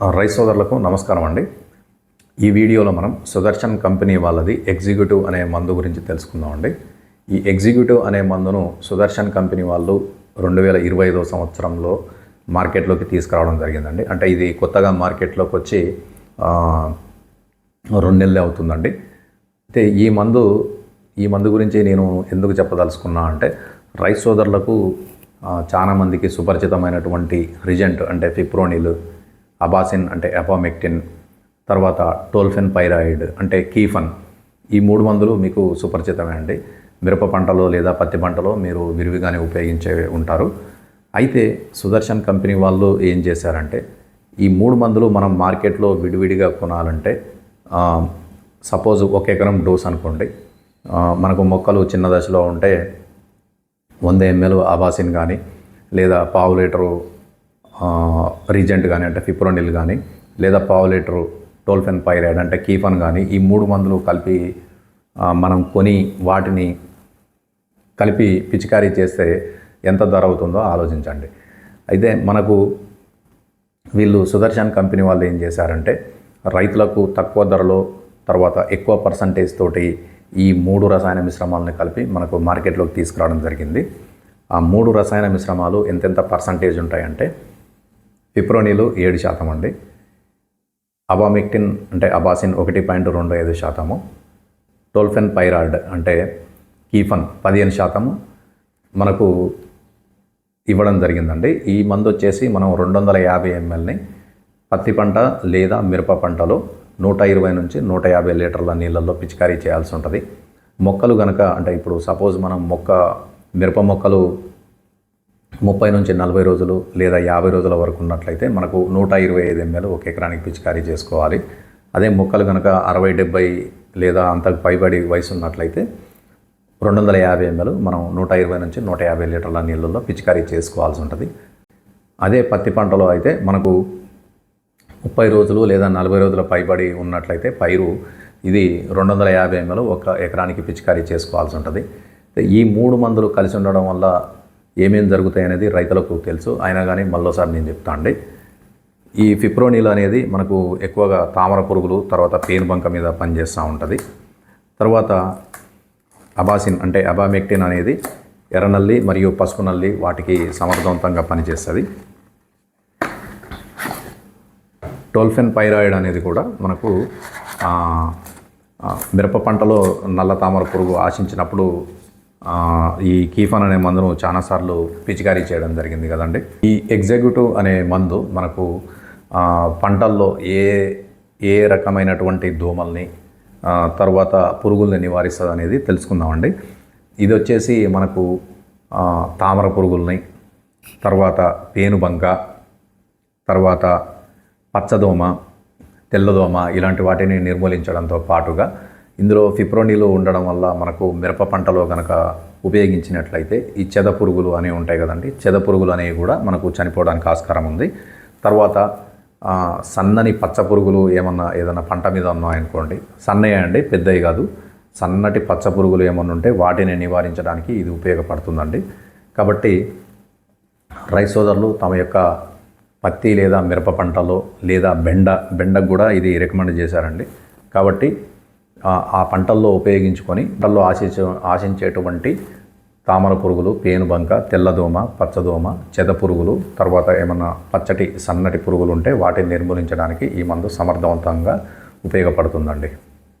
Rice సోదరులకు నమస్కారం అండి. ఈ వీడియోలో మనం సుదర్శన్ కంపెనీ వాళ్ళది ఎగ్జిక్యూటివ్ అనే మందు గురించి తెలుసుకుందామండి ఈ ఎగ్జిక్యూటివ్ అనే మందును సుదర్శన్ కంపెనీ వాళ్ళు రెండు వేల ఇరవై ఐదో సంవత్సరంలో మార్కెట్లోకి తీసుకురావడం జరిగిందండి. అంటే ఇది కొత్తగా మార్కెట్లోకి వచ్చి రెండు నెలలే అవుతుందండి. అయితే ఈ మందు ఈ మందు గురించి నేను ఎందుకు చెప్పదలుచుకున్నా అంటే రైస్ సోదరులకు చాలామందికి చాలా మందికి సుపరిచితమైనటువంటి రిజెంట్ అంటే ఫిప్రోనిల్ అబాసిన్ అంటే ఎపామెక్టిన్ తర్వాత టోల్ఫెన్ పైరాయిడ్ అంటే కీఫన్. ఈ మూడు మందులు మీకు సుపరిచితమే అండి. మిరప పంటలో లేదా పత్తి పంటలో మీరు విరివిగానే ఉపయోగించే ఉంటారు. అయితే సుదర్శన్ కంపెనీ వాళ్ళు ఏం చేశారంటే ఈ మూడు మందులు మనం మార్కెట్లో విడివిడిగా కొనాలంటే సపోజ్ ఒక ఎకరం డోస్ అనుకోండి. మనకు మొక్కలు చిన్న దశలో ఉంటే వంద ఎంఎల్ అబాసిన్ కానీ లేదా పావు లీటరు రీజెంట్ కానీ అంటే ఫిప్రోనిల్ కానీ లేదా పావులేటరు టోల్ఫెన్ పైరైడ్ అంటే కీఫన్ కానీ ఈ మూడు మందులు కలిపి మనం కొని వాటిని కలిపి పిచికారీ చేస్తే ఎంత ధర అవుతుందో ఆలోచించండి. అయితే మనకు వీళ్ళు సుదర్శన్ కంపెనీ వాళ్ళు ఏం చేశారంటే రైతులకు తక్కువ ధరలో తర్వాత ఎక్కువ పర్సంటేజ్ తోటి ఈ మూడు రసాయన మిశ్రమాలను కలిపి మనకు మార్కెట్లోకి తీసుకురావడం జరిగింది. ఆ మూడు రసాయన మిశ్రమాలు ఎంతెంత పర్సంటేజ్ ఉంటాయంటే పిప్రోనిలు ఏడు శాతం అండి. అబామిక్టిన్ అంటే అబాసిన్ ఒకటి పాయింట్ రెండు ఐదు శాతము. టోల్ఫెన్ పైరాయిడ్ అంటే కీఫన్ పదిహేను శాతము మనకు ఇవ్వడం జరిగిందండి. ఈ మందు వచ్చేసి మనం రెండు వందల యాభై ఎంఎల్ని పత్తి పంట లేదా మిరప పంటలో నూట ఇరవై నుంచి నూట యాభై లీటర్ల నీళ్ళల్లో పిచికారీ చేయాల్సి ఉంటుంది. మొక్కలు గనక అంటే ఇప్పుడు సపోజ్ మనం మొక్క మిరప మొక్కలు ముప్పై నుంచి నలభై రోజులు లేదా యాభై రోజుల వరకు ఉన్నట్లయితే మనకు నూట ఇరవై ఐదు ఎంఎల్ ఒక ఎకరానికి పిచికారీ చేసుకోవాలి. అదే మొక్కలు కనుక అరవై డెబ్బై లేదా అంతకు పైబడి వయసు ఉన్నట్లయితే రెండు వందల యాభై ఎంఎల్ మనం నూట ఇరవై నుంచి నూట యాభై లీటర్ల నీళ్ళల్లో పిచికారీ చేసుకోవాల్సి ఉంటుంది. అదే పత్తి పంటలో అయితే మనకు ముప్పై రోజులు లేదా నలభై రోజుల పైబడి ఉన్నట్లయితే పైరు ఇది రెండు వందల యాభై ఎంఎల్ ఒక ఎకరానికి పిచికారీ చేసుకోవాల్సి ఉంటుంది. ఈ మూడు మందులు కలిసి ఉండడం వల్ల ఏమేం జరుగుతాయి అనేది రైతులకు తెలుసు. అయినా కానీ మళ్ళీసారి నేను చెప్తా అండి. ఈ ఫిప్రోనిల్ అనేది మనకు ఎక్కువగా తామర పురుగులు తర్వాత పేనుబంక మీద పనిచేస్తూ ఉంటుంది. తర్వాత అబాసిన్ అంటే అబామెక్టిన్ అనేది ఎర్రనల్లి మరియు పసుపు నల్లి వాటికి సమర్థవంతంగా పనిచేస్తుంది. టోల్ఫెన్ పైరాయిడ్ అనేది కూడా మనకు మిరప పంటలో నల్ల తామర పురుగు ఆశించినప్పుడు ఈ కీఫాన్ అనే మందును చాలాసార్లు పిచికారీ చేయడం జరిగింది కదండి. ఈ ఎగ్జిక్యూటివ్ అనే మందు మనకు పంటల్లో ఏ ఏ రకమైనటువంటి దోమల్ని తర్వాత పురుగుల్ని నివారిస్తుంది అనేది తెలుసుకుందామండి. ఇది వచ్చేసి మనకు తామర పురుగుల్ని తర్వాత పేనుబంక తర్వాత పచ్చదోమ తెల్లదోమ ఇలాంటి వాటిని నిర్మూలించడంతో పాటుగా ఇందులో ఫిప్రోనిలు ఉండడం వల్ల మనకు మిరప పంటలో కనుక ఉపయోగించినట్లయితే ఈ చెద పురుగులు అనేవి ఉంటాయి కదండి. చెద పురుగులు అనేవి కూడా మనకు చనిపోవడానికి ఆస్కారం ఉంది. తర్వాత సన్నని పచ్చ పురుగులు ఏమన్నా ఏదైనా పంట మీద ఉన్నాయనుకోండి. సన్నయ్య అండి పెద్దవి కాదు. సన్నటి పచ్చ పురుగులు ఏమన్నా ఉంటే వాటిని నివారించడానికి ఇది ఉపయోగపడుతుందండి. కాబట్టి రైస్ సోదరులు తమ యొక్క పత్తి లేదా మిరప పంటలో లేదా బెండ బెండకు కూడా ఇది రికమెండ్ చేశారండి. కాబట్టి ఆ పంటల్లో ఉపయోగించుకొని పంటల్లో ఆశించ ఆశించేటువంటి తామర పురుగులు పేనుబంక తెల్లదోమ పచ్చదోమ చెద పురుగులు తర్వాత ఏమన్నా పచ్చటి సన్నటి పురుగులు ఉంటే వాటిని నిర్మూలించడానికి ఈ మందు సమర్థవంతంగా ఉపయోగపడుతుందండి.